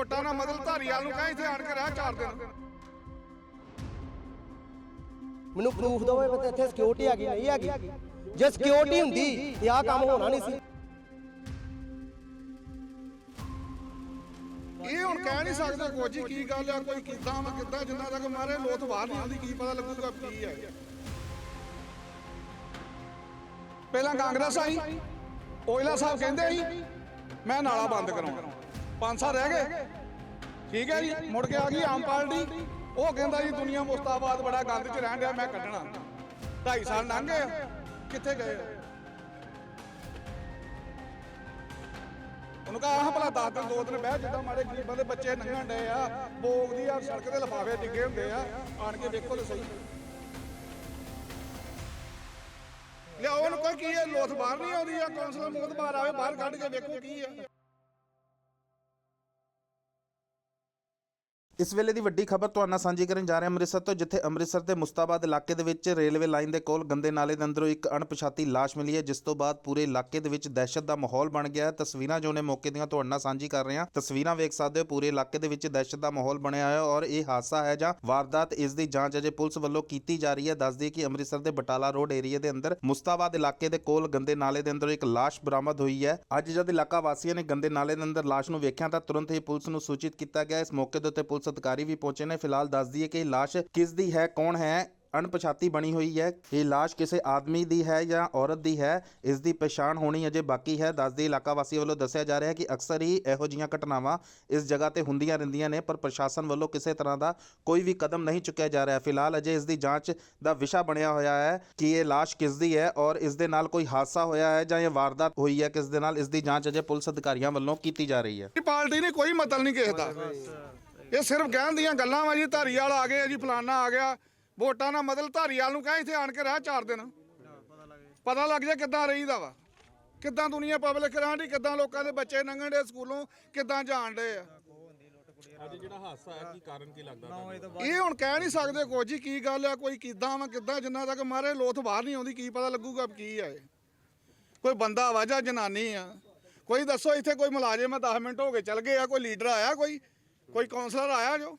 ਵੋਟਾਂ ਦਾ ਮਤਲਬ ਧਾਰੀਵਾਲ ਨੂੰ ਕਹੇ ਇੱਥੇ ਆਣ ਕੇ ਰਹਿ ਚਾਰ ਦਿਨ। ਮੈਨੂੰ ਪ੍ਰੂਫ ਦਿਓ ਵੀ ਇੱਥੇ ਸਿਕਿਉਰਿਟੀ ਹੈਗੀ ਨਹੀਂ ਹੈਗੀ। ਜੇ ਸਿਕਿਉਰਿਟੀ ਹੁੰਦੀ ਤੇ ਆਹ ਕੰਮ ਹੋਣਾ ਨਹੀਂ ਸੀ। ਇਹ ਹੁਣ ਕਹਿ ਨਹੀਂ ਸਕਦੇ ਹੀ ਕੀ ਗੱਲ ਆ ਕੋਈ ਕਿੱਦਾਂ ਵਾ ਕਿੱਦਾਂ ਜਿੰਨਾ ਤੱਕ ਮਾਰੇ ਲੋਥ ਬਾਹਰ ਨਹੀਂ ਆਉਂਦੀ ਕੀ ਪਤਾ ਲੱਗੂਗਾ ਕੀ ਹੈ ਪਹਿਲਾਂ ਕਾਂਗਰਸ ਆਈ ਓਇਲਾ ਸਾਹਿਬ ਕਹਿੰਦੇ ਸੀ ਮੈਂ ਨਾਲਾ ਬੰਦ ਕਰਾਉਣਾ। ਪੰਜ ਸਾਲ ਰਹਿ ਗਏ। ਠੀਕ ਹੈ ਜੀ, ਮੁੜ ਕੇ ਆ ਗਈ ਆਮ ਪਾਰਟੀ। ਉਹ ਕਹਿੰਦਾ ਜੀ, ਦੁਨੀਆ ਮੁਸਤਾਬਾਦ ਬੜਾ ਗੰਦ ਚ ਰਹਿਣ ਡਿਆ, ਮੈਂ ਕੱਢਣਾ। 2.5 ਸਾਲ ਲੰਘ ਗਏ ਕਿੱਥੇ ਗਏ ਉਹਨੂੰ ਕਹਾ, ਆਹ ਭਲਾ 10 ਦਿਨ, ਦੋ ਦਿਨ ਬਹਿ, ਜਿੱਦਾਂ ਮਾੜੇ ਗਰੀਬਾਂ ਦੇ ਬੱਚੇ ਨੰਗਣ ਡਏ ਆ, ਬੋਗ ਦੀ ਆ, ਸੜਕ ਦੇ ਲਫਾਫੇ ਡਿੱਗੇ ਹੁੰਦੇ ਆ, ਆਣ ਕੇ ਵੇਖੋ ਤੇ ਸਹੀ। ਲਿਆਓ ਉਹਨੂੰ ਕੋਈ ਕੀ ਹੈ, ਲੋਥ ਬਾਹਰ ਨਹੀਂ ਆਉਂਦੀ ਆ, ਕੌਂਸਲਰ ਮੋਦ ਬਾਹਰ ਆਵੇ, ਬਾਹਰ ਕੱਢ ਕੇ ਵੇਖੋ ਕੀ ਹੈ। ਇਸ ਵੇਲੇ ਦੀ ਵੱਡੀ ਖਬਰ ਤੁਹਾਨੂੰ ਸਾਂਝੀ ਕਰਨ ਜਾ ਰਹੇ ਹਾਂ ਅੰਮ੍ਰਿਤਸਰ ਤੋਂ, ਜਿੱਥੇ ਅੰਮ੍ਰਿਤਸਰ ਦੇ ਮੁਸਤਾਬਾਦ ਇਲਾਕੇ ਦੇ ਵਿੱਚ ਰੇਲਵੇ ਲਾਈਨ ਦੇ ਕੋਲ ਗੰਦੇ ਨਾਲੇ ਦੇ ਅੰਦਰੋਂ ਇੱਕ ਅਣਪਛਾਤੀ ਲਾਸ਼ ਮਿਲੀ ਹੈ, ਜਿਸ ਤੋਂ ਬਾਅਦ ਪੂਰੇ ਇਲਾਕੇ ਦੇ ਵਿੱਚ ਦਹਿਸ਼ਤ ਦਾ ਮਾਹੌਲ ਬਣ ਗਿਆ ਹੈ। ਤਸਵੀਰਾਂ ਜੋ ਨੇ ਮੌਕੇ ਦੀਆਂ ਤੁਹਾਡੇ ਸਾਂਝੀ ਕਰ ਰਹੇ ਹਾਂ। ਤਸਵੀਰਾਂ ਵੇਖ ਸਕਦੇ ਹੋ, ਪੂਰੇ ਇਲਾਕੇ ਦੇ ਵਿੱਚ ਦਹਿਸ਼ਤ ਦਾ ਮਾਹੌਲ ਬਣਿਆ ਹੋਇਆ ਔਰ ਇਹ ਹਾਦਸਾ ਹੈ ਜਾਂ ਵਾਰਦਾਤ ਇਸ ਦੀ ਜਾਂਚ ਅਜੇ ਪੁਲਿਸ ਵੱਲੋਂ ਕੀਤੀ ਜਾ ਰਹੀ ਹੈ। ਦੱਸਦੀ ਕਿ ਅੰਮ੍ਰਿਤਸਰ ਦੇ ਬਟਾਲਾ ਰੋਡ ਏਰੀਆ ਦੇ ਅੰਦਰ ਮੁਸਤਾਬਾਦ ਇਲਾਕੇ ਦੇ ਕੋਲ ਗੰਦੇ ਨਾਲੇ ਦੇ ਅੰਦਰੋਂ ਇੱਕ ਲਾਸ਼ ਬਰਾਮਦ ਹੋਈ ਹੈ। ਅੱਜ ਜਦ ਇਲਾਕਾ ਵਾਸੀਆਂ ਨੇ ਗੰਦੇ ਨਾਲੇ ਦੇ ਅੰਦਰ ਲਾਸ਼ ਨੂੰ ਵੇਖਿਆ ਤਾਂ ਤੁਰੰਤ ਹੀ ਪੁਲਿਸ ਨੂੰ ਸੂਚਿਤ ਕੀਤਾ ਗਿਆ। ਇਸ ਮੌਕੇ ਦੇ ਉੱਤੇ ਪੁਲਿਸ ਅਧਿਕਾਰੀ ਵੀ ਪਹੁੰਚੇ ਨੇ। ਫਿਲਹਾਲ ਦੱਸ ਦਈਏ ਕਿ ਲਾਸ਼ ਕਿਸ ਦੀ ਹੈ, ਕੌਣ ਹੈ? ਅਣਪਛਾਤੀ ਬਣੀ ਹੋਈ ਹੈ। ਇਹ ਲਾਸ਼ ਕਿਸੇ ਆਦਮੀ ਦੀ ਹੈ ਜਾਂ ਔਰਤ ਦੀ ਹੈ? ਇਸ ਦੀ ਪਛਾਣ ਹੋਣੀ ਅਜੇ ਬਾਕੀ ਹੈ। ਦੱਸਦੀ ਇਲਾਕਾ ਵਾਸੀਆਂ ਵੱਲੋਂ ਦੱਸਿਆ ਜਾ ਰਿਹਾ ਹੈ ਕਿ ਅਕਸਰ ਹੀ ਇਹੋ ਜਿਹੀਆਂ ਘਟਨਾਵਾਂ ਇਸ ਜਗ੍ਹਾ ਤੇ ਹੁੰਦੀਆਂ ਰਹਿੰਦੀਆਂ ਨੇ, ਪਰ ਪ੍ਰਸ਼ਾਸਨ ਵੱਲੋਂ ਕਿਸੇ ਤਰ੍ਹਾਂ ਦਾ ਕੋਈ ਵੀ ਕਦਮ ਨਹੀਂ ਚੁੱਕਿਆ ਜਾ ਰਿਹਾ। ਫਿਲਹਾਲ ਅਜੇ ਇਸ ਦੀ ਜਾਂਚ ਦਾ ਵਿਸ਼ਾ ਬਣਿਆ ਹੋਇਆ ਹੈ ਕਿ ਇਹ ਲਾਸ਼ ਕਿਸ ਦੀ ਹੈ ਔਰ ਇਸ ਦੇ ਨਾਲ ਕੋਈ ਹਾਦਸਾ ਹੋਇਆ ਹੈ ਜਾਂ ਇਹ ਵਾਰਦਾਤ ਹੋਈ ਹੈ। ਕਿਸ ਦੇ ਨਾਲ ਇਸ ਦੀ ਜਾਂਚ ਅਜੇ ਪੁਲਿਸ ਅਧਿਕਾਰੀਆਂ ਵੱਲੋਂ ਕੀਤੀ ਜਾ ਰਹੀ ਹੈ। ਪਾਰਟੀ ਨੇ ਕੋਈ ਮਤਲਬ ਨਹੀਂ ਕਿਸੇ ਦਾ। ਇਹ ਸਿਰਫ ਕਹਿਣ ਦੀਆਂ ਗੱਲਾਂ ਵਾ ਜੀ ਧਾਰੀਵਾਲ ਆ ਗਏ ਜੀ ਫਲਾਨਾ ਆ ਗਿਆ। ਵੋਟਾਂ ਦਾ ਮਤਲਬ ਧਾਰੀਵਾਲ ਨੂੰ ਕਹੇ ਇੱਥੇ ਆਣ ਕੇ ਰਹਿ ਚਾਰ ਦਿਨ। ਪਤਾ ਲੱਗ ਜਾ ਕਿੱਦਾਂ ਰਹੀਦਾ ਵਾ। ਕਿੱਦਾਂ ਦੁਨੀਆ ਪਬਲਿਕ ਰਹਿਣ ਦੀ ਕਿੱਦਾਂ ਲੋਕਾਂ ਦੇ ਬੱਚੇ ਲੰਘਣ ਦੇ ਸਕੂਲੋਂ ਕਿੱਦਾਂ ਜਾਣ ਡੇ ਆ। ਇਹ ਹੁਣ ਕਹਿ ਨਹੀਂ ਸਕਦੇ ਕੁਝ ਹੀ ਕੀ ਗੱਲ ਆ ਕੋਈ ਕਿੱਦਾਂ ਵਾ ਕਿੱਦਾਂ ਜਿੰਨਾ ਤੱਕ ਮਾਰੇ ਲੋਥ ਬਾਹਰ ਨਹੀਂ ਆਉਂਦੀ ਕੀ ਪਤਾ ਲੱਗੂਗਾ ਕੀ ਆ ਇਹ। ਕੋਈ ਬੰਦਾ ਵਾ ਜਾਂ ਜਨਾਨੀ ਆ। ਕੋਈ ਦੱਸੋ ਇੱਥੇ ਕੋਈ ਮੁਲਾਜ਼ਮ ਆ 10 ਮਿੰਟ ਹੋ ਗਏ ਚੱਲ ਗਏ ਆ ਕੋਈ ਲੀਡਰ ਆਇਆ ਕੋਈ? ਕੋਈ ਕਾਉਂਸਲਰ ਆਇਆ ਜੋ?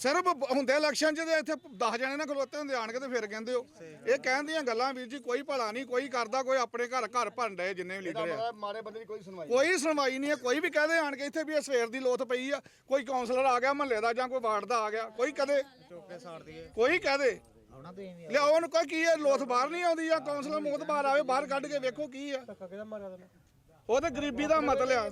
ਸਿਰਫ ਹੁੰਦੇ ਇਲੈਕਸ਼ਨ 'ਚ ਤੇ ਇੱਥੇ 10 ਜਣੇ ਨਾ ਖਲੋਤੇ ਹੁੰਦੇ ਆਣ ਕੇ ਤੇ ਫਿਰ ਕਹਿੰਦੇ ਹੋ ਇਹ ਕਹਿਣ ਦੀਆਂ ਗੱਲਾਂ ਵੀਰ ਜੀ ਕੋਈ ਭਲਾ ਨਹੀਂ ਕੋਈ ਕਰਦਾ ਕੋਈ ਆਪਣੇ ਘਰ ਘਰ ਭਰਨ ਡਏ ਜਿੰਨੇ ਵੀ ਲੀਡਰ ਆ। ਮਾਰੇ ਬੰਦੇ ਦੀ ਕੋਈ ਸੁਣਵਾਈ ਕੋਈ ਸੁਣਵਾਈ ਨਹੀਂ ਹੈ ਕੋਈ ਵੀ ਕਹਦੇ ਆਣ ਕੇ ਇੱਥੇ ਵੀ ਇਹ ਸਵੇਰ ਦੀ ਲੋਥ ਪਈ ਆ ਕੋਈ ਕਾਉਂਸਲਰ ਆ ਗਿਆ ਮਹੱਲੇ ਦਾ ਜਾਂ ਕੋਈ ਵਾਰਡ ਦਾ ਆ ਗਿਆ ਕੋਈ ਕਦੇ ਕੋਈ ਕਹਦੇ? ਲਿਆਓ ਉਹਨੂੰ ਕੋਈ ਕੀ ਹੈ ਲੋਥ ਬਾਹਰ ਨਹੀਂ ਆਉਂਦੀ ਆ ਕਾਉਂਸਲਰ ਮੂੰਹ ਬਾਹਰ ਆਵੇ ਬਾਹਰ ਕੱਢ ਕੇ ਵੇਖੋ ਕੀ ਆ ਉਹ ਤੇ ਗਰੀਬੀ ਦਾ ਮਤਲਬ ਆ।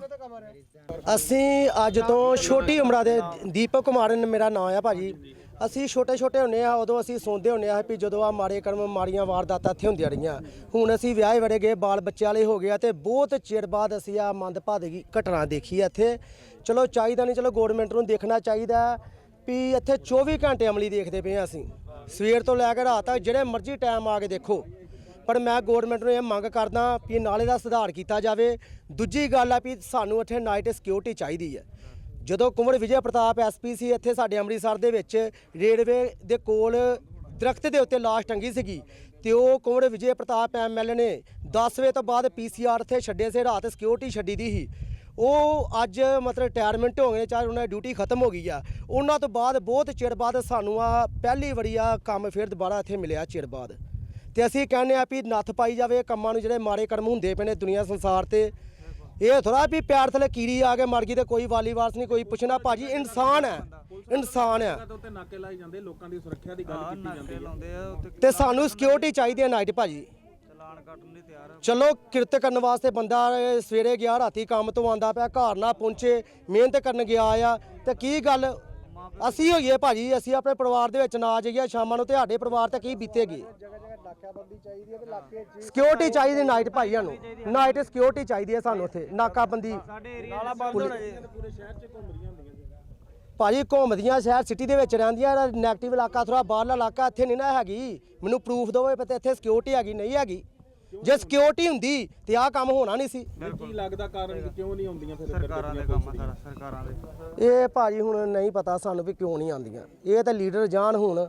ਅਸੀਂ ਅੱਜ ਤੋਂ ਛੋਟੀ ਉਮਰਾਂ ਦੇ ਦੀਪਕ ਕੁਮਾਰ ਨ- ਮੇਰਾ ਨਾਮ ਆ ਭਾਜੀ। ਅਸੀਂ ਛੋਟੇ ਛੋਟੇ ਹੁੰਨੇ ਆ, ਉਦੋਂ ਅਸੀਂ ਸੁਣਦੇ ਹੁੰਨੇ ਆ ਵੀ ਜਦੋਂ ਆ ਮਾੜੇ ਕਰਮ ਮਾੜੀਆਂ ਵਾਰਦਾਤਾਂ ਇੱਥੇ ਹੁੰਦੀਆਂ ਰਹੀਆਂ। ਹੁਣ ਅਸੀਂ ਵਿਆਹੇ ਵੜੇ ਗਏ, ਬਾਲ ਬੱਚੇ ਵਾਲੇ ਹੋ ਗਏ ਆ ਤੇ ਬਹੁਤ ਚਿਰ ਬਾਅਦ ਅਸੀਂ ਆ ਮੰਦਭਾਗੀ ਘਟਨਾ ਦੇਖੀ ਆ ਇੱਥੇ। ਚਲੋ ਚਾਹੀਦਾ ਨਹੀਂ, ਚਲੋ ਗਵਰਨਮੈਂਟ ਨੂੰ ਦੇਖਣਾ ਚਾਹੀਦਾ ਵੀ ਇੱਥੇ 24 ਘੰਟੇ ਅਮਲੀ ਦੇਖਦੇ ਪਏ ਆ ਅਸੀਂ। ਸਵੇਰ ਤੋਂ ਲੈ ਕੇ ਰਾਤ ਤੱਕ, ਜਿਹੜੇ ਮਰਜ਼ੀ ਟਾਈਮ ਆ ਕੇ ਦੇਖੋ। ਪਰ ਮੈਂ ਗਵਰਨਮੈਂਟ ਨੂੰ ਇਹ ਮੰਗ ਕਰਦਾ ਵੀ ਨਾਲੇ ਦਾ ਸੁਧਾਰ ਕੀਤਾ ਜਾਵੇ। ਦੂਜੀ ਗੱਲ ਆ ਵੀ ਸਾਨੂੰ ਇੱਥੇ ਨਾਈਟ ਸਿਕਿਉਰਿਟੀ ਚਾਹੀਦੀ ਹੈ। ਜਦੋਂ ਕੁੰਵਰ ਵਿਜੇ ਪ੍ਰਤਾਪ ਐਸਪੀ ਸੀ ਇੱਥੇ ਸਾਡੇ ਅੰਮ੍ਰਿਤਸਰ ਦੇ ਵਿੱਚ ਰੇਲਵੇ ਦੇ ਕੋਲ ਦਰਖਤ ਦੇ ਉੱਤੇ ਲਾਸ਼ ਟੰਗੀ ਸੀਗੀ ਤੇ ਉਹ ਕੁੰਵਰ ਵਿਜੇ ਪ੍ਰਤਾਪ ਐਮਐਲਏ ਨੇ 10 ਵਜੇ ਤੋਂ ਬਾਅਦ ਪੀਸੀਆਰ ਇੱਥੇ ਛੱਡੇ ਸੀ, ਰਾਤ ਸਿਕਿਉਰਿਟੀ ਛੱਡੀ ਦੀ ਸੀ। ਉਹ ਅੱਜ ਮਤਲਬ ਰਿਟਾਇਰਮੈਂਟ ਹੋ ਗਏ, ਚਾਹੇ ਉਹਨਾਂ ਦੀ ਡਿਊਟੀ ਖਤਮ ਹੋ ਗਈ ਆ। ਉਹਨਾਂ ਤੋਂ ਬਾਅਦ ਬਹੁਤ ਚਿਰ ਬਾਅਦ ਸਾਨੂੰ ਆ ਪਹਿਲੀ ਵਾਰੀ ਆ ਕੰਮ ਫਿਰ ਦੁਬਾਰਾ ਇੱਥੇ ਮਿਲਿਆ ਚਿਰ ਬਾਅਦ। ਤੇ ਅਸੀਂ ਕਹਿੰਦੇ ਆ ਵੀ ਨੱਥ ਪਾਈ ਜਾਵੇ ਕੰਮਾਂ ਨੂੰ ਜਿਹੜੇ ਮਾੜੇ ਕਰਮ ਹੁੰਦੇ ਪਏ ਨੇ ਦੁਨੀਆ ਸੰਸਾਰ ਤੇ। ਇਹ ਥੋੜਾ ਵੀ ਪਿਆਰ ਥਲੇ ਕੀੜੀ ਆ ਕੇ ਮਰ ਗਈ ਤੇ ਕੋਈ ਵਾਲੀ ਵਾਰਸ ਨਹੀਂ ਕੋਈ ਪੁੱਛਣਾ ਭਾਜੀ ਇਨਸਾਨ ਹੈ ਇਨਸਾਨ ਹੈ। ਉੱਤੇ ਨਾਕੇ ਲਾਏ ਜਾਂਦੇ ਲੋਕਾਂ ਦੀ ਸੁਰੱਖਿਆ ਦੀ ਗੱਲ ਕੀਤੀ ਜਾਂਦੀ ਹੈ। ਲਾਉਂਦੇ ਆ ਉੱਤੇ ਤੇ ਸਾਨੂੰ ਸਿਕਿਉਰਿਟੀ ਚਾਹੀਦੀ ਹੈ ਨਾਈਟ ਭਾਜੀ। ਚਲਾਨ ਕੱਟਣ ਲਈ ਤਿਆਰ ਆ। ਚਲੋ ਕਿਰਤ ਕਰਨ ਵਾਸਤੇ ਬੰਦਾ ਸਵੇਰੇ ਗਿਆ ਰਾਤੀ ਕੰਮ ਤੋਂ ਆਂਦਾ ਪਿਆ ਘਰ ਨਾ ਪਹੁੰਚੇ ਮਿਹਨਤ ਕਰਨ ਗਿਆ ਆ। ਤੇ ਕੀ ਗੱਲ ਅਸੀਂ ਹੋਈਏ ਭਾਜੀ ਅਸੀਂ ਆਪਣੇ ਪਰਿਵਾਰ ਦੇ ਵਿੱਚ ਨਾ ਜਾਈਏ ਸ਼ਾਮਾਂ ਨੂੰ ਤੇ ਸਾਡੇ ਪਰਿਵਾਰ ਤੇ ਕੀ ਬੀਤੇਗੀ। ਸਿਕਿਉਰਿਟੀ ਚਾਹੀਦੀ ਨਾਈਟ ਭਾਈਆਂ ਨੂੰ ਨਾਈਟ ਸਿਕਿਉਰਿਟੀ ਚਾਹੀਦੀ ਹੈ ਸਾਨੂੰ ਉੱਥੇ ਨਾਕਾਬੰਦੀ। ਸਾਡੇ ਏਰੀਆ ਨਾਲਾ ਬੰਦ ਹੋਣਾ ਜੀ ਭਾਜੀ ਘੁੰਮਦੀਆਂ ਸ਼ਹਿਰ ਸਿਟੀ ਦੇ ਵਿੱਚ ਰਹਿੰਦੀਆਂ ਨੈਗੇਟਿਵ ਇਲਾਕਾ ਥੋੜਾ ਬਾਹਰਲਾ ਇਲਾਕਾ ਇੱਥੇ ਨਹੀਂ ਨਾ ਹੈਗੀ। ਮੈਨੂੰ ਪ੍ਰੂਫ ਦਿਓ ਵੀ ਇੱਥੇ ਸਿਕਿਉਰਿਟੀ ਹੈਗੀ ਨਹੀਂ ਹੈਗੀ। ਜੇ ਸਿਕਿਉਰਿਟੀ ਹੁੰਦੀ ਤੇ ਆਹ ਕੰਮ ਹੋਣਾ ਨਹੀਂ ਸੀ। ਕੀ ਲੱਗਦਾ ਕਾਰਨ ਕਿ ਕਿਉਂ ਨਹੀਂ ਆਉਂਦੀਆਂ ਫਿਰ ਸਰਕਾਰਾਂ ਦੇ ਕੰਮ ਆ ਸਾਰਾ ਸਰਕਾਰਾਂ ਦੇ। ਇਹ ਭਾਜੀ ਹੁਣ ਨਹੀਂ ਪਤਾ ਸਾਨੂੰ ਵੀ ਕਿਉਂ ਨਹੀਂ ਆਉਂਦੀਆਂ। ਇਹ ਤਾਂ ਲੀਡਰ ਜਾਣ ਹੁਣ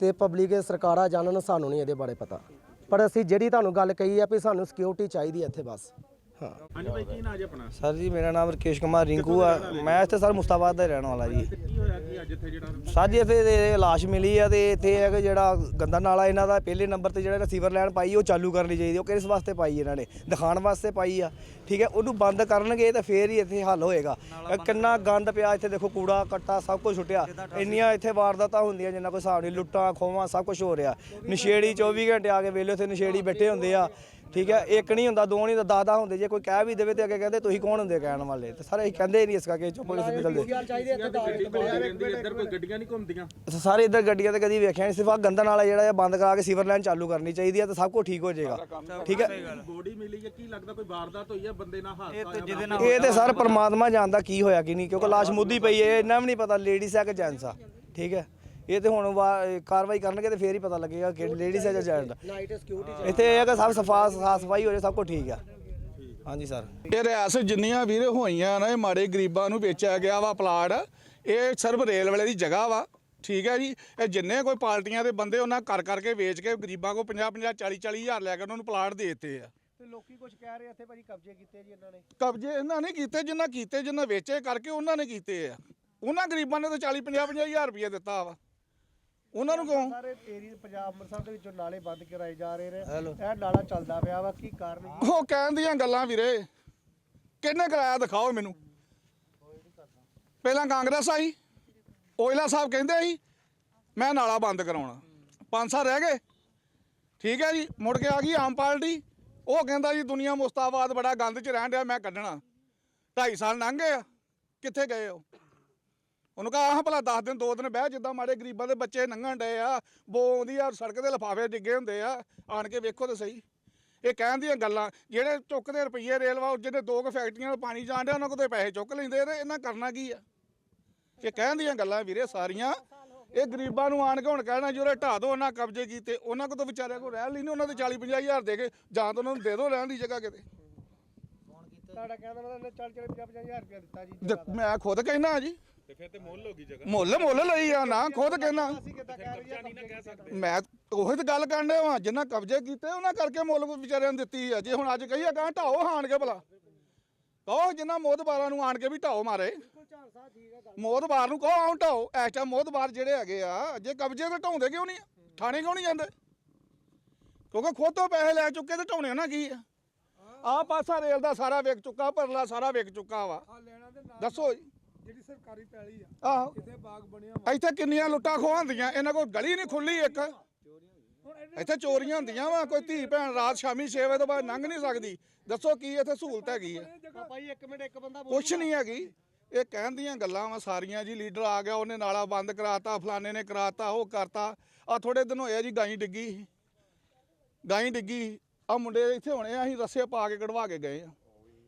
ਤੇ ਪਬਲਿਕ ਸਰਕਾਰਾਂ ਜਾਣਨ ਸਾਨੂੰ ਨਹੀਂ ਇਹਦੇ ਬਾਰੇ ਪਤਾ। ਪਰ ਅਸੀਂ ਜਿਹੜੀ ਤੁਹਾਨੂੰ ਗੱਲ ਕਹੀ ਆ ਵੀ ਸਾਨੂੰ ਸਿਕਿਉਰਿਟੀ ਚਾਹੀਦੀ ਹੈ ਇੱਥੇ ਬਸ। ਹਾਂਜੀ ਭਾਈ ਕੀ ਨਾਂ ਜੀ ਆਪਣਾ? ਸਰ ਜੀ ਮੇਰਾ ਨਾਮ ਰਕੇਸ਼ ਕੁਮਾਰ ਰਿੰਕੂ ਆ। ਮੈਂ ਇੱਥੇ ਸਰ ਮੁਸਤਾਬਾਦ ਦਾ ਰਹਿਣ ਵਾਲਾ ਜੀ। ਤੇ ਕੀ ਹੋਇਆ ਕੀ ਅੱਜ ਇੱਥੇ ਜਿਹੜਾ ਸਰ ਜੀ ਇੱਥੇ ਇਹ ਲਾਸ਼ ਮਿਲੀ ਆ ਤੇ ਇੱਥੇ ਹੈ ਕਿ ਜਿਹੜਾ ਗੰਦਾ ਨਾਲਾ ਇਹਨਾਂ ਦਾ ਪਹਿਲੇ ਨੰਬਰ ਤੇ ਜਿਹੜਾ ਰਿਸੀਵਰ ਲਾਈਨ ਪਾਈ ਉਹ ਚਾਲੂ ਕਰਨੀ ਚਾਹੀਦੀ ਉਹ ਕਿਸ ਵਾਸਤੇ ਪਾਈ ਇਹਨਾਂ ਨੇ? ਦਿਖਾਉਣ ਵਾਸਤੇ ਪਾਈ ਆ। ਠੀਕ ਹੈ ਉਹਨੂੰ ਬੰਦ ਕਰਨਗੇ ਤਾਂ ਫੇਰ ਹੀ ਇੱਥੇ ਹੱਲ ਹੋਏਗਾ। ਇਹ ਕਿੰਨਾ ਗੰਦ ਪਿਆ ਇੱਥੇ ਦੇਖੋ ਕੂੜਾ ਕੱਟਾ ਸਭ ਕੁਝ ਛੁੱਟਿਆ ਇੰਨੀਆਂ ਇੱਥੇ ਵਾਰਦਾਤਾਂ ਹੁੰਦੀਆਂ ਜਿੰਨਾ ਕੋਈ ਹਿਸਾਬ ਨਹੀਂ ਲੁੱਟਾਂ ਖੋਵਾਂ ਸਭ ਕੁਝ ਹੋ ਰਿਹਾ। ਨਸ਼ੇੜੀ 24 ਘੰਟੇ ਆ ਕੇ ਵੇਲੇ ਉੱਥੇ ਨਸ਼ੇੜੀ ਬੈਠੇ ਹੁੰਦੇ ਆ। ਠੀਕ ਹੈ ਇੱਕ ਨਹੀਂ ਹੁੰਦਾ ਦੋ ਨਹੀਂ ਹੁੰਦਾ ਦਾਦਾ ਹੁੰਦੇ ਜੇ ਕੋਈ ਕਹਿ ਵੀ ਦੇਵੇ ਤੇ ਅੱਗੇ ਕਹਿੰਦੇ ਤੁਸੀਂ ਕੌਣ ਹੁੰਦੇ ਕਹਿਣ ਵਾਲੇ? ਤੇ ਸਾਰੇ ਅਸੀਂ ਕਹਿੰਦੇ ਨਹੀਂ ਇਸ ਕਰਕੇ ਚੁੱਪ ਕੇ ਸਿੱਧੇ ਚੱਲਦੇ ਇੱਧਰ ਕੋਈ ਗੱਡੀਆਂ ਨਹੀਂ ਘੁੰਮਦੀਆਂ। ਸਾਰੇ ਇੱਧਰ ਗੱਡੀਆਂ ਤੇ ਕਦੀ ਵੇਖਿਆ ਨਹੀਂ ਸਿਰਫ ਆ ਗੰਦਾ ਨਾਲਾ ਜਿਹੜਾ ਇਹ ਬੰਦ ਕਰਾ ਕੇ ਸੀਵਰ ਲਾਈਨ ਚਾਲੂ ਕਰਨੀ ਚਾਹੀਦੀ ਹੈ ਤੇ ਸਭ ਕੁਝ ਠੀਕ ਹੋ ਜਾਏਗਾ। ਠੀਕ ਹੈ? ਬੋਡੀ ਮਿਲੀ ਹੈ ਕੀ ਲੱਗਦਾ ਕੋਈ ਵਾਰਦਾਤ ਹੋਈ ਹੈ ਬੰਦੇ ਨਾਲ ਹਾਦਸਾ ਹੋਇਆ ਇਹ ਤੇ ਸਰ ਪ੍ਰਮਾਤਮਾ ਜਾਣਦਾ ਕੀ ਹੋਇਆ ਕੀ ਨਹੀਂ ਕਿਉਂਕਿ ਲਾਸ਼ ਮੁੱਦੀ ਪਈ ਹੈ ਇਹਨਾਂ ਵੀ ਨਹੀਂ ਪਤਾ ਲੇਡੀਜ਼ ਹੈ ਕਿ ਜੈਂਟਸ ਆ। ਠੀਕ ਹੈ? ਇਹ ਤੇ ਹੁਣ ਵਾ- ਕਾਰਵਾਈ ਕਰਨਗੇ ਤੇ ਫੇਰ ਹੀ ਪਤਾ ਲੱਗੇਗਾ ਕਿ ਲੇਡੀਜ਼ ਹੈ ਜਾਂ ਜੈਂਟਸ ਨਾਈਟ ਸਿਕਿਉਰਿਟੀ ਇੱਥੇ ਇਹ ਹੈ ਕਿ ਸਭ ਸਫਾ ਸਾਫ਼ ਸਫ਼ਾਈ ਹੋ ਜਾਏ ਸਭ ਕੁਝ ਠੀਕ ਆ। ਹਾਂਜੀ ਸਰ ਇਹ ਰਿਆਸਤ ਜਿੰਨੀਆਂ ਵੀਰੇ ਹੋਈਆਂ ਨਾ ਇਹ ਮਾੜੇ ਗਰੀਬਾਂ ਨੂੰ ਵੇਚਿਆ ਗਿਆ ਵਾ ਪਲਾਟ ਇਹ ਸਿਰਫ ਰੇਲ ਵਾਲੇ ਦੀ ਜਗ੍ਹਾ ਵਾ ਠੀਕ ਹੈ ਜੀ? ਇਹ ਜਿੰਨੇ ਕੋਈ ਪਾਰਟੀਆਂ ਦੇ ਬੰਦੇ ਉਹਨਾਂ ਕਰ ਕਰਕੇ ਵੇਚ ਕੇ ਗਰੀਬਾਂ ਕੋ 50 50 40 40 ਹਜ਼ਾਰ ਲੈ ਕੇ ਉਹਨਾਂ ਨੂੰ ਪਲਾਟ ਦੇ ਦਿੱਤੇ ਆ। ਤੇ ਲੋਕੀ ਕੁਝ ਕਹਿ ਰਹੇ ਇੱਥੇ ਭਾਜੀ ਕਬਜ਼ੇ ਕੀਤੇ ਜੀ ਇਹਨਾਂ ਨੇ। ਕਬਜ਼ੇ ਇਹਨਾਂ ਨੇ ਕੀਤੇ ਜਿੰਨਾ ਕੀਤੇ ਜਿੰਨਾ ਵੇਚੇ ਕਰਕੇ ਉਹਨਾਂ ਨੇ ਕੀਤੇ ਆ। ਉਹਨਾਂ ਗਰੀਬਾਂ ਨੇ ਤਾਂ 40 50 50 ਹਜ਼ਾਰ ਰੁਪਏ ਦਿੱਤਾ ਵਾ। ਉਹਨਾਂ ਨੂੰ ਕਿਉਂ? ਸਾਰੇ ਏਰੀਆ ਪੰਜਾਬ ਅੰਮ੍ਰਿਤਸਰ ਦੇ ਵਿੱਚੋਂ ਨਾਲੇ ਬੰਦ ਕਰਾਏ ਜਾ ਰਹੇ ਨੇ। ਇਹ ਨਾਲਾ ਚੱਲਦਾ ਪਿਆ ਵਾ ਕੀ ਕਾਰਨ? ਉਹ ਕਹਿਣ ਦੀਆਂ ਗੱਲਾਂ ਵੀਰੇ। ਕਿੰਨੇ ਕਰਾਇਆ ਦਿਖਾਓ ਮੈਨੂੰ। ਪਹਿਲਾਂ ਕਾਂਗਰਸ ਆਈ ਓਇਲਾ ਸਾਹਿਬ ਕਹਿੰਦੇ ਸੀ ਮੈਂ ਨਾਲਾ ਬੰਦ ਕਰਾਉਣਾ। ਪੰਜ ਸਾਲ ਰਹਿ ਗਏ। ਠੀਕ ਹੈ ਜੀ ਮੁੜ ਕੇ ਆ ਗਈ ਆਮ ਪਾਰਟੀ। ਉਹ ਕਹਿੰਦਾ ਜੀ ਦੁਨੀਆ ਮੁਸਤਾਬਾਦ ਬੜਾ ਗੰਦ 'ਚ ਰਹਿਣ ਡਿਆ ਮੈਂ ਕੱਢਣਾ। 2.5 ਸਾਲ ਲੰਘ ਗਏ ਆ। ਕਿੱਥੇ ਗਏ ਉਹ? ਉਹਨੂੰ ਕਹਾ ਆਹ ਭਲਾ 10 ਦਿਨ 2 ਦਿਨ ਬਹਿ ਜਿੱਦਾਂ ਮਾੜੇ ਗਰੀਬਾਂ ਦੇ ਬੱਚੇ ਲੰਘਣ ਡਏ ਆ ਬੋ ਆਉਂਦੀ ਆ ਸੜਕ ਦੇ ਲਿਫਾਫੇ ਡਿੱਗੇ ਹੁੰਦੇ ਆ ਆਣ ਕੇ ਵੇਖੋ ਤੇ ਸਹੀ। ਇਹ ਕਹਿਣ ਦੀਆਂ ਗੱਲਾਂ ਜਿਹੜੇ ਚੁੱਕਦੇ ਰੁਪਈਏ ਰੇਲਵਾ ਜਿਹਦੇ ਦੋ ਕੁ ਫੈਕਟਰੀਆਂ ਨਾਲ ਪਾਣੀ ਜਾਣ ਡਿਆ ਉਹਨਾਂ ਕੋਲ ਤੇ ਪੈਸੇ ਚੁੱਕ ਲੈਂਦੇ ਤੇ ਇਹਨਾਂ ਕਰਨਾ ਕੀ ਆ? ਇਹ ਕਹਿਣ ਦੀਆਂ ਗੱਲਾਂ ਵੀਰੇ ਸਾਰੀਆਂ। ਇਹ ਗਰੀਬਾਂ ਨੂੰ ਆਣ ਕੇ ਹੁਣ ਕਹਿਣਾ ਜਿਹੜੇ ਢਾਹ ਦੋ ਉਹਨਾਂ ਕਬਜ਼ੇ ਕੀਤੇ। ਉਹਨਾਂ ਕੋਲ ਤਾਂ ਵਿਚਾਰਿਆਂ ਕੋਲ ਰਹਿ ਲਈ ਨਹੀਂ ਉਹਨਾਂ ਦੇ 40 50 ਹਜ਼ਾਰ ਦੇ ਕੇ ਜਾਂ ਤਾਂ ਉਹਨਾਂ ਨੂੰ ਦੇ ਦਿਓ ਰਹਿਣ ਦੀ ਜਗ੍ਹਾ ਕਿਤੇ। ਤੁਹਾਡਾ ਕਹਿੰਦਾ ਮਤਲਬ 40 40 50 ਹਜ਼ਾਰ ਰੁਪਇਆ ਦਿੱਤਾ ਜੀ। ਮੈਂ ਖੁਦ ਕਹਿਣਾ ਜੀ। ਤੇ ਫਿਰ ਤੇ ਮੁੱਲ ਹੋ ਗਈ ਜਗ੍ਹਾ। ਮੁੱਲ ਮੁੱਲ ਲਈ ਆ ਨਾ ਖੁਦ ਕਹਿਣਾ। ਅਸੀਂ ਕਿੱਦਾਂ ਕਹਿ ਰਹੇ ਹਾਂ ਮੈਂ ਉਹੀ ਤਾਂ ਗੱਲ ਕਰਨ ਡਿਆ ਵਾਂ ਜਿੰਨਾ ਕਬਜ਼ੇ ਕੀਤੇ ਉਹਨਾਂ ਕਰਕੇ ਮੁੱਲ ਵਿਚਾਰਿਆਂ ਨੂੰ ਦਿੱਤੀ ਆ। ਜੇ ਹੁਣ ਅੱਜ ਕਹੀਏ ਕਹਾਂ ਢਾਓ ਹਾਣ ਕੇ ਭਲਾ। ਕਹੋ ਜਿੰਨਾ ਮੋਦਬਾਰਾਂ ਨੂੰ ਆਣ ਕੇ ਵੀ ਢਾਓ ਮਾਰੇ। ਮੋਦਬਾਰ ਨੂੰ ਕਹੋ ਆਉਂ ਢਾਓ। ਇਸ ਟਾਈਮ ਮੋਦਬਾਰ ਜਿਹੜੇ ਹੈਗੇ ਆ ਜੇ ਕਬਜ਼ੇ ਤੇ ਢਾਉਂਦੇ ਕਿਉਂ ਨਹੀਂ ਥਾਣੇ ਕਿਉਂ ਨਹੀਂ ਜਾਂਦੇ? ਕਿਉਂਕਿ ਖੁਦ ਤੋਂ ਪੈਸੇ ਲੈ ਚੁੱਕੇ ਤੇ ਢਾਉਣੇ ਉਹਨਾਂ ਕੀ ਆ? ਆਹ ਪਾਸਾ ਰੇਲ ਦਾ ਸਾਰਾ ਵਿਕ ਚੁੱਕਾ ਪਰਲਾ ਸਾਰਾ ਵਿਕ ਚੁੱਕਾ ਵਾ। ਦੱਸੋ ਜੀ। ਜਿਹੜੀ ਸਰਕਾਰੀ ਪੈਲੀ ਆ ਆਹੋ। ਇੱਥੇ ਬਾਗ ਬਣਿਆ ਇੱਥੇ ਕਿੰਨੀਆਂ ਲੁੱਟਾਂ ਖੋਹਾਂ ਹੁੰਦੀਆਂ ਇਹਨਾਂ ਕੋਲ ਗਲੀ ਨਹੀਂ ਖੁੱਲੀ ਇੱਕ। ਇੱਥੇ ਚੋਰੀਆਂ ਹੁੰਦੀਆਂ ਵਾ ਕੋਈ ਧੀ ਭੈਣ ਰਾਤ ਸ਼ਾਮੀ 6 ਵਜੇ ਤੋਂ ਬਾਅਦ ਲੰਘ ਨਹੀਂ ਸਕਦੀ। ਦੱਸੋ ਕੀ ਇੱਥੇ ਸਹੂਲਤ ਹੈਗੀ ਆ? ਭਾਈ ਇੱਕ ਮਿੰਟ ਇੱਕ ਬੰਦਾ ਕੁਛ ਨਹੀਂ ਹੈਗੀ। ਇਹ ਕਹਿਣ ਦੀਆਂ ਗੱਲਾਂ ਵਾ ਸਾਰੀਆਂ ਜੀ ਲੀਡਰ ਆ ਗਿਆ ਉਹਨੇ ਨਾਲਾ ਬੰਦ ਕਰਾਤਾ ਫਲਾਣੇ ਨੇ ਕਰਾਤਾ ਉਹ ਕਰਤਾ। ਆ ਥੋੜੇ ਦਿਨ ਹੋਏ ਆ ਜੀ ਗਾਈ ਡਿੱਗੀ। ਸੀ। ਗਾਈ ਡਿੱਗੀ। ਆ ਮੁੰਡੇ ਇੱਥੇ ਹੋਣੇ ਆ ਅਸੀਂ ਰੱਸੇ ਪਾ ਕੇ ਕਢਵਾ ਕੇ ਗਏ ਆ।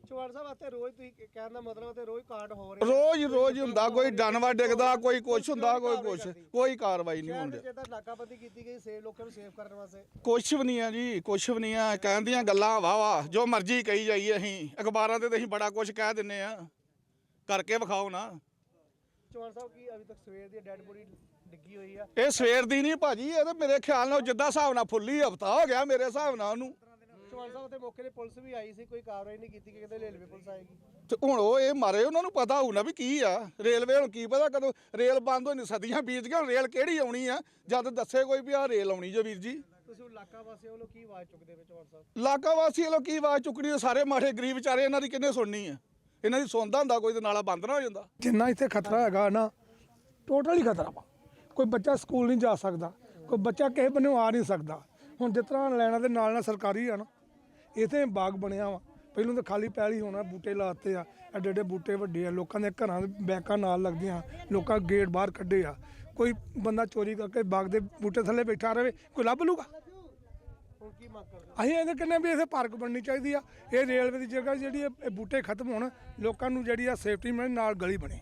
ਚਵਾੜ ਸਾਹਿਬ ਇੱਥੇ ਰੋਜ਼ ਤੁਸੀਂ ਕ- ਕਹਿਣ ਦਾ ਮਤਲਬ ਤੇ ਰੋਜ਼ ਕਾਂਡ ਹੋ ਰਹੇ। ਰੋਜ਼ ਰੋਜ਼ ਹੁੰਦਾ ਕੋਈ ਜਾਨਵਰ ਡਿੱਗਦਾ ਕੋਈ ਕੁਛ ਹੁੰਦਾ ਕੋਈ ਕੁਛ ਕੋਈ ਕਾਰਵਾਈ ਨਹੀਂ ਹੁੰਦੀ। ਵਿੱਚ ਇਹਦਾ ਨਾਕਾਬੰਦੀ ਕੀਤੀ ਗਈ ਸੇਵ ਲੋਕਾਂ ਨੂੰ ਸੇਵ ਕਰਨ ਵਾਸਤੇ। ਕੁਛ ਵੀ ਨਹੀਂ ਆ ਜੀ ਕੁਛ ਵੀ ਨਹੀਂ ਆ ਕਹਿਣ ਦੀਆਂ ਗੱਲਾਂ ਵਾ ਵਾ ਜੋ ਮਰਜ਼ੀ ਕਹੀ ਜਾਈਏ ਅਸੀਂ ਅਖਬਾਰਾਂ ਤੇ ਤਾਂ ਅਸੀਂ ਬੜਾ ਕੁਛ ਕਹਿ ਦਿੰਨੇ ਆ। ਕਰਕੇ ਵਿਖਾਓ ਨਾ। ਚਵਾੜ ਸਾਹਿਬ ਕੀ ਅਭੀ ਤੱਕ ਸਵੇਰ ਦੀ ਡੈੱਡ ਬੋਡੀ ਡਿੱਗੀ ਹੋਈ ਆ? ਇਹ ਸਵੇਰ ਦੀ ਨਹੀਂ ਭਾਜੀ ਇਹ ਤਾਂ ਮੇਰੇ ਖਿਆਲ ਨਾਲ ਜਿੱਦਾਂ ਹਿਸਾਬ ਨਾਲ ਫੁੱਲੀ ਹਫਤਾ ਹੋ ਗਿਆ ਮੇਰੇ ਹਿਸਾਬ ਨਾਲ ਉਹਨੂੰ। ਚਵਾੜ ਸਾਹਿਬ ਤੇ ਮੌਕੇ ਤੇ ਪੁਲਿਸ ਵੀ ਆਈ ਸੀ ਕੋਈ ਕਾਰਵਾਈ ਨਹੀਂ ਕੀਤੀ ਕਿ ਕਹਿੰਦੇ ਰੇਲਵੇ ਪੁਲਿਸ ਆਏਗੀ। ਤੇ ਹੁਣ ਉਹ ਇਹ ਮਾਰੇ ਉਹਨਾਂ ਨੂੰ ਪਤਾ ਹੋਊ ਨਾ ਵੀ ਕੀ ਆ। ਰੇਲਵੇ ਹੁਣ ਕੀ ਪਤਾ ਕਦੋਂ ਰੇਲ ਬੰਦ ਹੋਣੀ ਸਦੀਆਂ ਬੀਤ ਗਈਆਂ ਹੁਣ ਰੇਲ ਕਿਹੜੀ ਆਉਣੀ ਆ? ਜਦ ਦੱਸੇ ਕੋਈ ਵੀ ਆ ਰੇਲ ਆਉਣੀ ਜੋ ਵੀਰ ਜੀ। ਤੁਸੀਂ ਹੁਣ ਇਲਾਕਾ ਵਾਸੀਆਂ ਵੱਲੋਂ ਕੀ ਆਵਾਜ਼ ਚੁੱਕਦੇ ਵਿੱਚ ਚਵਾੜ ਸਾਹਿਬ? ਇਲਾਕਾ ਵਾਸੀ ਲੋਕ ਕੀ ਆਵਾਜ਼ ਚੁੱਕਣੀ ਆ, ਸਾਰੇ ਮਾੜੇ ਗਰੀਬ ਵਿਚਾਰੇ ਇਹਨਾਂ ਦੀ ਕਿੰਨੇ ਸੁਣਨੀ ਆ? ਇਹਨਾਂ ਦੀ ਸੁਣਦਾ ਹੁੰਦਾ ਕੋਈ ਤੇ ਨਾਲਾ ਬੰਦ ਨਾ ਹੋ ਜਾਂਦਾ। ਜਿੰਨਾ ਇੱਥੇ ਖਤਰਾ ਹੈਗਾ ਨਾ ਟੋਟਲ ਹੀ ਖਤਰਾ ਵਾ। ਕੋਈ ਬੱਚਾ ਸਕੂਲ ਨਹੀਂ ਜਾ ਸਕਦਾ ਕੋਈ ਬੱਚਾ ਕਿਸੇ ਬੰਨੋਂ ਆ ਨਹੀਂ ਸਕਦਾ। ਹੁਣ ਜਿਸ ਤਰ੍ਹਾਂ ਲੈਣਾ ਦੇ ਨਾਲ ਨਾਲ ਸਰਕਾਰੀ ਆ ਨਾ ਇੱਥੇ ਬਾਗ ਬਣਿਆ ਵਾ। ਪਹਿਲਾਂ ਤਾਂ ਖਾਲੀ ਪੈਲੀ ਹੋਣਾ ਬੂਟੇ ਲਾਤੇ ਆ। ਐਡੇ ਐਡੇ ਬੂਟੇ ਵੱਡੇ ਆ। ਲੋਕਾਂ ਦੇ ਘਰਾਂ ਦੇ ਬੈਕਾਂ ਨਾਲ ਲੱਗਦੀਆਂ। ਲੋਕਾਂ ਗੇਟ ਬਾਹਰ ਕੱਢੇ ਆ। ਕੋਈ ਬੰਦਾ ਚੋਰੀ ਕਰਕੇ ਬਾਗ ਦੇ ਬੂਟੇ ਥੱਲੇ ਬੈਠਾ ਰਵੇ ਕੋਈ ਲੱਭ ਲੂਗਾ? ਹੁਣ ਕੀ ਮੰਗ ਕਰਦੇ? ਅਸੀਂ ਇਹਦੇ ਕਹਿੰਦੇ ਵੀ ਇੱਥੇ ਪਾਰਕ ਬਣਨੀ ਚਾਹੀਦੀ ਆ। ਇਹ ਰੇਲਵੇ ਦੀ ਜਗ੍ਹਾ ਜਿਹੜੀ ਇਹ ਬੂਟੇ ਖਤਮ ਹੋਣ। ਲੋਕਾਂ ਨੂੰ ਜਿਹੜੀ ਆ ਸੇਫਟੀ ਮਿਲੇ ਨਾਲ ਗਲੀ ਬਣੇ।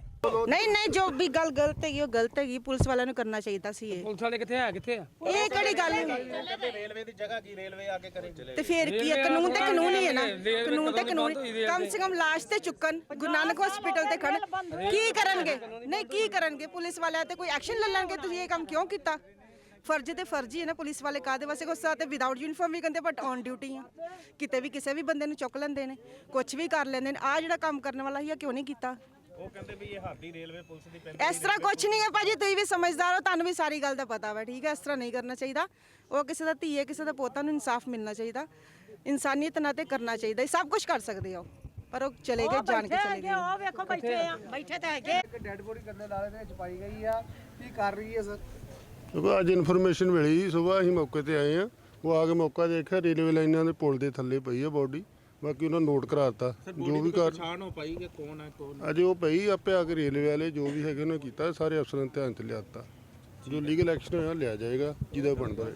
ਨਹੀਂ ਨਹੀਂ ਜੋ ਵੀ ਗੱਲ ਗਲਤ ਹੈਗੀ ਉਹ ਗਲਤ ਹੈਗੀ। ਪੁਲਿਸ ਵਾਲਿਆਂ ਨੂੰ ਕਰਨਾ ਚਾਹੀਦਾ ਸੀ ਇਹ। ਪੁਲਿਸ ਵਾਲੇ ਕਿੱਥੇ ਆ? ਕਿੱਥੇ ਆ? ਇਹ ਕਿਹੜੀ ਗੱਲ? ਹੈ ਜਗ੍ਹਾ ਕੀ ਰੇਲਵੇ ਆ ਕੇ ਕਰੇ? ਤੇ ਫਿਰ ਕੀ ਹੈ ਕਾਨੂੰਨ ਤੇ ਕਾਨੂੰਨ ਹੀ ਹੈ ਨਾ। ਕਾਨੂੰਨ ਤੇ ਕਾਨੂੰਨ ਕਮ ਸੇ ਕਮ ਲਾਸ਼ ਤੇ ਚੁੱਕਣ। ਗੁਰੂ ਨਾਨਕ ਹਸਪੀਟਲ ਤੇ ਖੜਨ ਕੀ ਕਰਨਗੇ? ਨਹੀਂ ਕੀ ਕਰਨਗੇ? ਪੁਲਿਸ ਵਾਲਿਆਂ ਤੇ ਕੋਈ ਐਕਸ਼ਨ ਲੈ ਲੈਣਗੇ? ਤੁਸੀਂ ਇਹ ਕੰਮ ਕਿਉਂ ਕੀਤਾ? ਫਰਜ਼ ਤੇ ਫਰਜ਼ ਹੀ ਹੈ ਨਾ ਪੁਲਿਸ ਵਾਲੇ ਕਾਦੇ ਵਾਸਤੇ? ਕੁਛ ਤੇ ਵਿਦਆਊਟ ਯੂਨੀਫਾਰਮ ਵੀ ਕਹਿੰਦੇ ਬਟ ਔਨ ਡਿਊਟੀ ਆ। ਕਿਤੇ ਵੀ ਕਿਸੇ ਵੀ ਬੰਦੇ ਨੂੰ ਚੁੱਕ ਲੈਂਦੇ ਨੇ। ਕੁਝ ਵੀ ਕਰ ਲੈਂਦੇ ਨੇ। ਆ ਜਿਹੜਾ ਕੰਮ ਕਰਨ ਵਾਲਾ ਸੀ ਆ ਕਿਉਂ ਨਹੀਂ ਕੀਤਾ? ਉਹ ਕਹਿੰਦੇ ਵੀ ਇਹ ਹਾਦੀ ਰੇਲਵੇ ਪੁਲਿਸ ਦੀ ਇਸ ਤਰ੍ਹਾਂ ਕੁਝ ਨਹੀਂ ਹੈ ਭਾਜੀ ਤੁਸੀਂ ਵੀ ਸਮਝਦਾਰ ਹੋ ਤੁਹਾਨੂੰ ਵੀ ਸਾਰੀ ਗੱਲ ਦਾ ਪਤਾ ਵਾ ਠੀਕ ਹੈ? ਇਸ ਤਰ੍ਹਾਂ ਨਹੀਂ ਕਰਨਾ ਚਾਹੀਦਾ। ਉਹ ਕਿਸੇ ਦਾ ਧੀ ਹੈ ਕਿਸੇ ਦਾ ਪੋਤਾ ਨੂੰ ਇਨਸਾਫ ਮਿਲਣਾ ਚਾਹੀਦਾ। ਇਨਸਾਨੀਅਤ ਨਾਲ ਤੇ ਕਰਨਾ ਚਾਹੀਦਾ ਇਹ ਸਭ ਕੁਝ ਕਰ ਸਕਦੇ ਉਹ ਪਰ ਉਹ ਚਲੇ ਗਏ ਜਾਣ ਕੇ ਚਲੇ ਗਏ। ਉਹ ਵੇਖੋ ਬੈਠੇ ਆ ਬੈਠੇ ਤਾਂ ਹੈਗੇ। ਇੱਕ ਡੈੱਡ ਬੋਡੀ ਕੰਦੇ ਨਾਲੇ ਦੇ ਵਿੱਚ ਪਾਈ ਗਈ ਆ ਕੀ ਕਰ ਰਹੀ ਹੈ ਸਰ? ਕਿਉਂਕਿ ਅੱਜ ਇਨਫੋਰਮੇਸ਼ਨ ਮਿਲੀ ਸਵੇਰ ਅਸੀਂ ਮੌਕੇ ਤੇ ਆਏ ਆ। ਉਹ ਆ ਕੇ ਮੌਕਾ ਦੇਖਿਆ ਰੇਲਵੇ ਲਾਈਨਾਂ ਦੇ ਪੁਲ ਦੇ ਥੱਲੇ ਪਈ ਆ ਬੋਡੀ ਬਾਕੀ ਉਹਨਾਂ ਨੋਟ ਕਰਾਤਾ। ਜੋ ਵੀ ਕਰ ਪਛਾਣ ਹੋ ਪਾਈ ਕਿ ਕੌਣ ਹੈ ਕੌਣ ਅਜੇ ਉਹ ਪਈ ਆਪੇ ਆ ਕੇ ਰੇਲਵੇ ਵਾਲੇ ਜੋ ਵੀ ਹੈਗੇ ਉਹਨਾਂ ਕੀਤਾ ਸਾਰੇ ਅਫਸਰਾਂ ਦੇ ਧਿਆਨ ਚ ਲਿਆਤਾ। ਜੋ ਲੀਗਲ ਐਕਸ਼ਨ ਹੋਇਆ ਲਿਆ ਜਾਏਗਾ ਜਿਹਦਾ ਬਣਦਾ ਹੈ